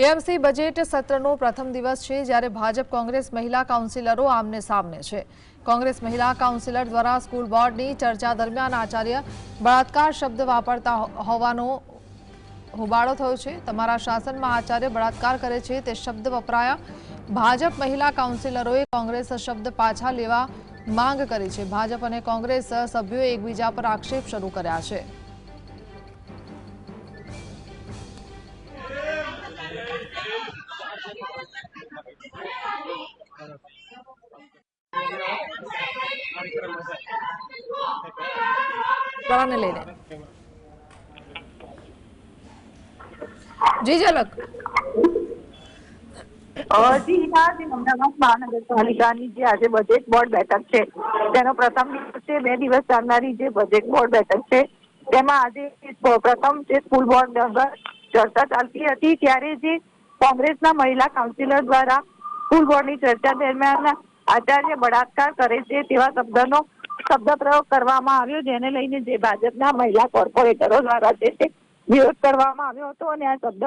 AMC budget સત્રનો પ્રથમ દિવસ છે જ્યારે ભાજપ કોંગ્રેસ મહિલા કાઉન્સિલરો આમને સામને છે. કોંગ્રેસ મહિલા કાઉન્સિલર દ્વારા સ્કૂલ બોર્ડની ચર્ચા દરમિયાન આચાર્ય બળાત્કાર શબ્દ વાપરતા હોવાનો હોબાળો થયો છે. તમારા શાસનમાં આચાર્ય બળાત્કાર કરે છે તે શબ્દ વપરાયા. ભાજપ મહિલા કાઉન્સિલરોએ કોંગ્રેસ શબ્દ પાછા લેવા માંગ કરી છે. ભાજપ અને કોંગ્રેસ સભ્યોએ એકબીજા પર આક્ષેપ શરૂ કર્યા છે. ગળાને લઈને જી ઝલક બોર્ડ તેનો પ્રથમ બે દિવસ ચાલનારી જે બજેટ બોર્ડ બેઠક છે, તેમાં આજે પ્રથમ જે સ્કૂલ બોર્ડ અંદર ચર્ચા ચાલતી હતી, ત્યારે જે કોંગ્રેસના મહિલા કાઉન્સિલર દ્વારા સ્કૂલ બોર્ડની ચર્ચા દરમિયાન આચાર્ય બળાત્કાર કરે છે તેવા શબ્દનો શબ્દ પ્રયોગ કરવામાં આવ્યો, જેને લઈને જે ભાજપના મહિલા કોર્પોરેટરો દ્વારા છે તે વિરોધ કરવામાં આવ્યો હતો અને આ શબ્દ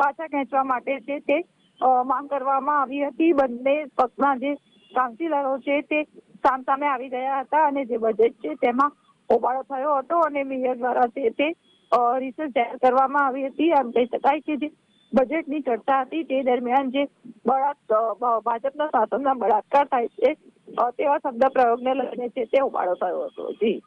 પાછા ખેંચવા માટે છે તે માંગ કરવામાં આવી હતી. બંને પક્ષના જે કાઉન્સિલરો છે તે સામસામે આવી ગયા હતા અને જે બજેટ છે તેમાં હોબાળો થયો હતો અને મેયર દ્વારા છે તે રિસર્ચ જાહેર કરવામાં આવી હતી. આમ કહી શકાય કે જે બજેટની ચર્ચા હતી તે દરમિયાન જે ભાજપના શાસનના બળાત્કાર થાય છે તેવા શબ્દ પ્રયોગને લઈને છે તે ઉપાડો થયો હતો. જી.